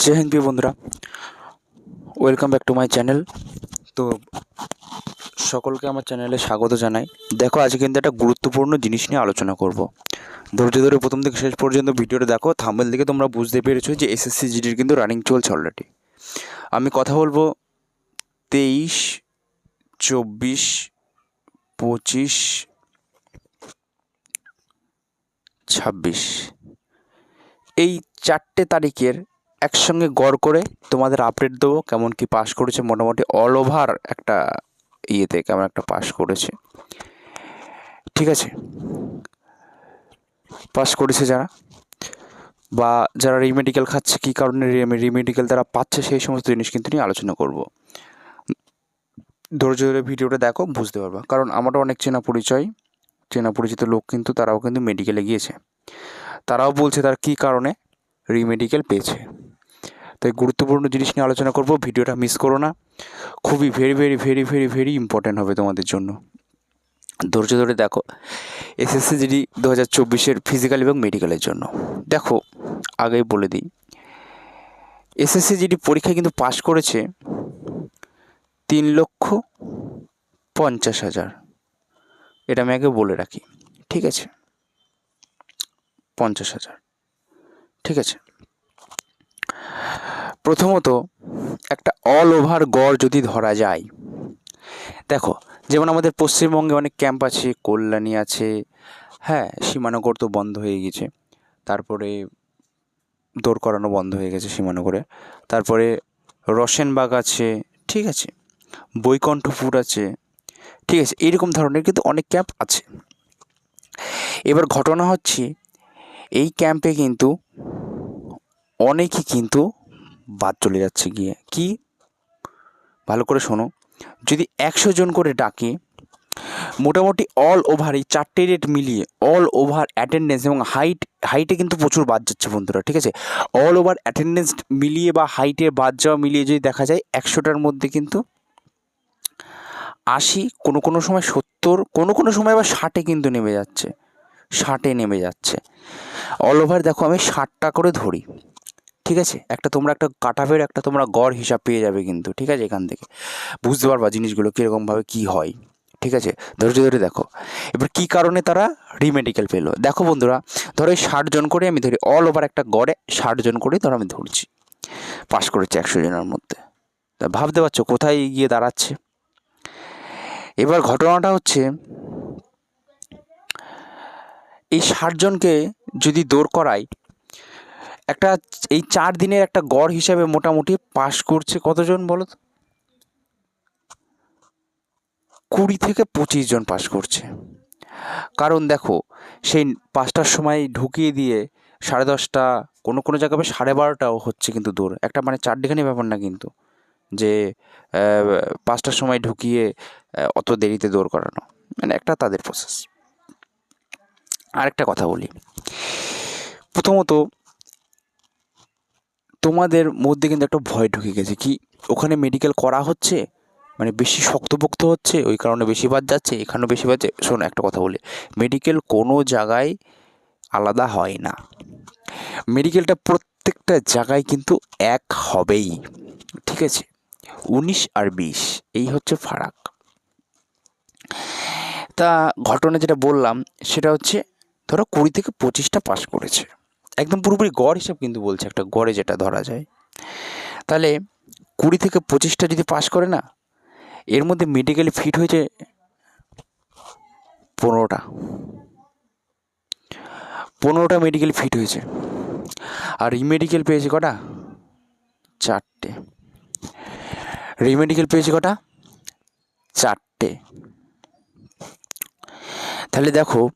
জয় হিন্দ বন্ধুরা welcome back to my channel তো সকলকে আমার চ্যানেলে স্বাগত জানাই। দেখো, আজকে কিন্তু একটা গুরুত্বপূর্ণ জিনিস নিয়ে আলোচনা করব। ধৈর্য ধরে প্রথম থেকে শেষ পর্যন্ত ভিডিওটা দেখো থাম্বেল থেকে তোমরা বুঝতে পেরেছ যে এসএসসি জিডির কিন্তু রানিং চলছে অলরেডি আমি কথা বলব তেইশ, চব্বিশ, পঁচিশ, ছাব্বিশ। এই চারটে তারিখের একসঙ্গে গড় করে তোমাদের আপডেট দেবো কেমন কি পাস করেছে। মোটামুটি অল ওভার একটা ইয়েতে কেমন একটা পাস করেছে। ঠিক আছে? পাস করেছে যারা? বা যারা রিমেডিকেল খাচ্ছে, কী কারণে রিমেডিকেল তারা পাচ্ছে, সেই সমস্ত জিনিস কিন্তু নিয়ে আলোচনা করব। ধৈর্য ধরে ভিডিওটা দেখো, বুঝতে পারবা। কারণ আমারও অনেক চেনা পরিচয়, চেনা পরিচিত লোক কিন্তু তারাও কিন্তু মেডিকেলে গিয়েছে। তারাও বলছে তার কী কারণে রিমেডিকেল পেয়েছে। তাই গুরুত্বপূর্ণ জিনিস নিয়ে আলোচনা করব। ভিডিওটা মিস করো না। খুবই very very very very very important হবে তোমাদের জন্য। ধৈর্য ধরে দেখো এসএসসি জিডি দু হাজার চব্বিশের ফিজিক্যাল এবং মেডিকেলের জন্য। দেখো, আগেই বলে দিই এসএসসি জিডি পরীক্ষায় কিন্তু পাশ করেছে তিন লক্ষ পঞ্চাশ হাজার। এটা আমি আগে বলে রাখি, ঠিক আছে? পঞ্চাশ হাজার, ঠিক আছে? প্রথমত, একটা অল ওভার গড় যদি ধরা যায়, দেখো, যেমন আমাদের পশ্চিমবঙ্গে অনেক ক্যাম্প আছে, কল্যাণী আছে হ্যাঁ সীমানগর তো বন্ধ হয়ে গেছে, তারপরে দৌড় করানো বন্ধ হয়ে গেছে সীমানগরে তারপরে রসেনবাগ আছে, ঠিক আছে, বৈকণ্ঠপুর আছে, ঠিক আছে এইরকম ধরনের কিন্তু অনেক ক্যাম্প আছে। এবার ঘটনা হচ্ছে, এই ক্যাম্পে কিন্তু অনেকই কিন্তু বাদ চলে যাচ্ছে গিয়ে। কি? ভালো করে শোনো। যদি একশো জন করে ডাকে, মোটামুটি অল ওভার এই চারটে রেট মিলিয়ে অল ওভার অ্যাটেন্ডেন্স এবং হাইট হাইটে কিন্তু প্রচুর বাদ যাচ্ছে বন্ধুরা, ঠিক আছে? অল ওভার অ্যাটেন্ডেন্স মিলিয়ে বা হাইটে বাদ যাওয়া মিলিয়ে যদি দেখা যায়, একশোটার মধ্যে কিন্তু আশি কোনো কোনো সময় সত্তর, কোনো কোনো সময় আবার ষাটে কিন্তু নেমে যাচ্ছে। ষাটে নেমে যাচ্ছে। অল ওভার দেখো আমি ষাটটা করে ধরি। ঠিক আছে? একটা তোমরা একটা কাটাফের একটা তোমরা গড় হিসাব পেয়ে যাবে কিন্তু, ঠিক আছে, এখান থেকে। বুঝতে পারবা জিনিসগুলো কীরকমভাবে কী হয়, ঠিক আছে? ধৈর্য ধরে দেখো। এবার কী কারণে তারা রিমেডিকেল পেল দেখো বন্ধুরা, ধরো ষাট জন করে আমি ধরি অল ওভার একটা গড়ে ষাট জন করে ধরো আমি ধরছি। পাস করেছি একশো জনের মধ্যে। তা ভাবতে পারছ কোথায় গিয়ে দাঁড়াচ্ছে? এবার ঘটনাটা হচ্ছে, এই ষাটজনকে যদি দৌড় করাই একটা এই চার দিনের একটা গড় হিসাবে মোটামুটি পাস করছে কতজন বলো তো? কুড়ি থেকে পঁচিশ জন পাস করছে। কারণ দেখো, সেই পাঁচটার সময় ঢুকিয়ে দিয়ে সাড়ে দশটা, কোনো কোনো জায়গায় সাড়ে বারোটাও হচ্ছে কিন্তু দৌড়। একটা মানে চারটিখানি ব্যাপার না কিন্তু, যে পাঁচটার সময় ঢুকিয়ে অত দেরিতে দৌড় করানো। মানে একটা তাদের প্রসেস আরেকটা কথা বলি। প্রথমত তোমাদের মধ্যে কিন্তু একটা ভয় ঢুকে গেছে। কি ওখানে মেডিকেল করা হচ্ছে? মানে বেশি শক্তপোক্ত হচ্ছে? ওই কারণে বেশি বাদ যাচ্ছে? এখানেও বেশি বাদ শোনো, একটা কথা বলি। মেডিকেল কোনো জায়গায় আলাদা হয় না। মেডিকেলটা প্রত্যেকটা জায়গায় কিন্তু এক হবেই। ঠিক আছে? উনিশ আর বিশ, এই হচ্ছে ফারাক। তা ঘটনা যেটা বললাম, সেটা হচ্ছে ধরো কুড়ি থেকে পঁচিশটা পাস করেছে। একদম পুরোপুরি গড় হিসাব কিন্তু বলছে একটা গড়ে যেটা ধরা যায়। তাহলে কুড়ি থেকে পঁচিশটা যদি পাস করে না, এর মধ্যে মেডিকেলি ফিট হয়েছে পনেরোটা। পনেরোটা মেডিকেল ফিট হয়েছে। আর রিমেডিকেল পেয়েছে কটা? চারটে। রিমেডিকেল পেয়েছে কটা? চারটে। তাহলে দেখো,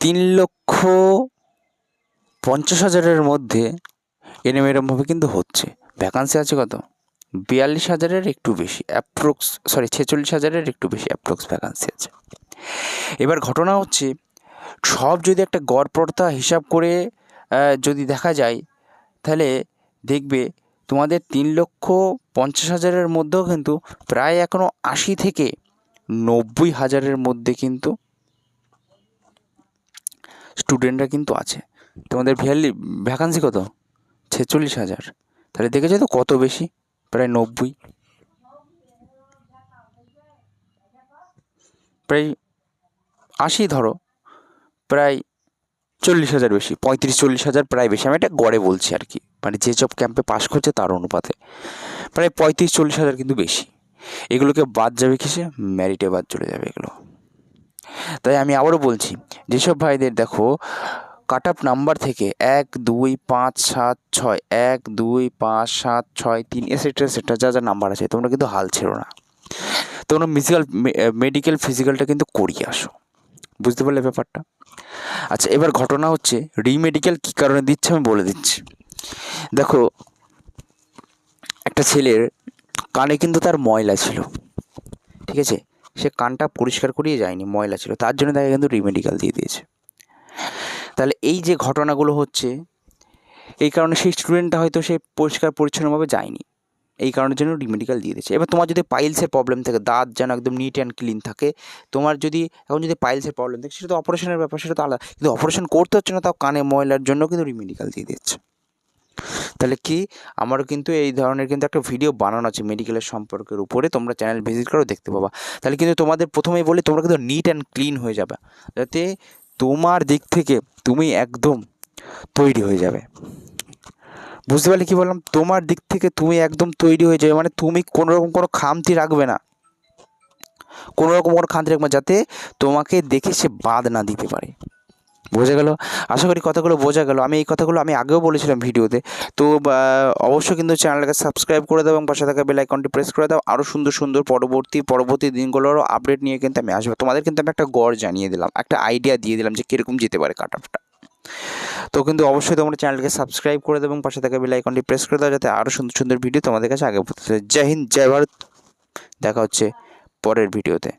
তিন লক্ষ পঞ্চাশ হাজারের মধ্যে এরম এরমভাবে কিন্তু হচ্ছে। ভ্যাকান্সি আছে কত? বিয়াল্লিশ হাজারের একটু বেশি অ্যাপ্রক্স সরি ছেচল্লিশ হাজারের একটু বেশি অ্যাপ্রক্স ভ্যাকান্সি আছে। এবার ঘটনা হচ্ছে, সব যদি একটা গড়পড়তা হিসাব করে যদি দেখা যায়, তাহলে দেখবে তোমাদের তিন লক্ষ পঞ্চাশ হাজারের মধ্যেও কিন্তু প্রায় এখনও আশি থেকে নব্বই হাজারের মধ্যে কিন্তু স্টুডেন্টরা কিন্তু আছে। তোমাদের ভ্যালি ভ্যাকান্সি কত? ছেচল্লিশ হাজার। তাহলে দেখেছ তো কত বেশি? প্রায় নব্বই। প্রায় আশি ধরো। প্রায় চল্লিশ হাজার বেশি। পঁয়ত্রিশ, চল্লিশ হাজার প্রায় বেশি। আমি এটা গড়ে বলছি আর কি। মানে যেসব ক্যাম্পে পাস করছে তার অনুপাতে। প্রায় পঁয়ত্রিশ, চল্লিশ হাজার কিন্তু বেশি। এগুলোকে বাদ যাবে কিসে? ম্যারিটে বাদ চলে যাবে এগুলো। তাই আমি আবারও বলছি, যেসব ভাইদের দেখো কাট আপ নাম্বার থেকে এক, দুই, পাঁচ, সাত, ছয়, এক, দুই, পাঁচ, সাত, ছয়, তিন এসেট্রা এসেট্রা যা যা নাম্বার আছে, তোমরা কিন্তু হাল ছেড়ো না। তোমরা মিউজিক্যাল মেডিকেল ফিজিক্যালটা কিন্তু করিয়ে আসো। বুঝতে পারলে ব্যাপারটা? আচ্ছা এবার ঘটনা হচ্ছে রিমেডিকেল কী কারণে দিচ্ছে আমি বলে দিচ্ছি। দেখো, একটা ছেলের কানে কিন্তু তার ময়লা ছিল। ঠিক আছে? সে কানটা পরিষ্কার করিয়ে যায়নি, ময়লা ছিল। তার জন্য তাকে কিন্তু রিমেডিকেল দিয়ে দিয়েছে। তাহলে এই যে ঘটনাগুলো হচ্ছে, এই কারণে সেই স্টুডেন্টটা হয়তো সে পরিষ্কার পরিচ্ছন্নভাবে যায়নি। এই কারণের জন্য রিমেডিকেল দিয়ে দিয়েছে। এবার তোমার যদি পাইলসের প্রবলেম থাকে, দাঁত যেন একদম নিট অ্যান্ড ক্লিন থাকে, তোমার যদি, এখন যদি পাইলসের প্রবলেম থাকে, সেটা তো অপারেশনের ব্যাপার, সেটা তো আলাদা। কিন্তু অপারেশন করতে হচ্ছে না, তাও কানে ময়লার জন্য কিন্তু রিমেডিকেল দিয়ে দিচ্ছে তাহলে কি, আমারও কিন্তু এই ধরনের কিন্তু একটা ভিডিও বানানো আছে মেডিকেলের সম্পর্কের উপরে, তোমরা চ্যানেল ভিজিট করো, দেখতে পাবা। তাহলে কিন্তু তোমাদের প্রথমেই বলি, তোমরা কিন্তু নিট অ্যান্ড ক্লিন হয়ে যাবে। যাতে তোমার দিক থেকে তুমি একদম তৈরি হয়ে যাবে। বুঝতে পারলে কী বললাম? তোমার দিক থেকে তুমি একদম তৈরি হয়ে যাবে মানে তুমি কোনো রকম কোনো খামতি রাখবে না। কোনো রকম কোনো খামতি রাখবে যাতে তোমাকে দেখে সে বাদ না দিতে পারে। বোঝা গেল? আশা করি কথাগুলো বোঝা গেল। আমি এই কথাগুলো আমি আগেও বলেছিলাম ভিডিওতে। তো অবশ্যই কিন্তু চ্যানেলটাকে সাবস্ক্রাইব করে দাও এবং পাশে থাকা বেল আইকনটি প্রেস করে দাও। আরও সুন্দর সুন্দর পরবর্তী পরবর্তী দিনগুলোরও আপডেট নিয়ে কিন্তু আমি আসব। তোমাদের কিন্তু আমি একটা গড় জানিয়ে দিলাম, একটা আইডিয়া দিয়ে দিলাম যে কীরকম যেতে পারে কাট তো কিন্তু অবশ্যই তোমরা চ্যানেলকে সাবস্ক্রাইব করে দাও এবং পাশে থাকা বেল আইকনটি প্রেস করে দাও যাতে আরও সুন্দর সুন্দর ভিডিও তোমাদের কাছে আগে পৌঁছে যায়। জয় হিন্দ, জয় ভারত। দেখা হচ্ছে পরের ভিডিওতে।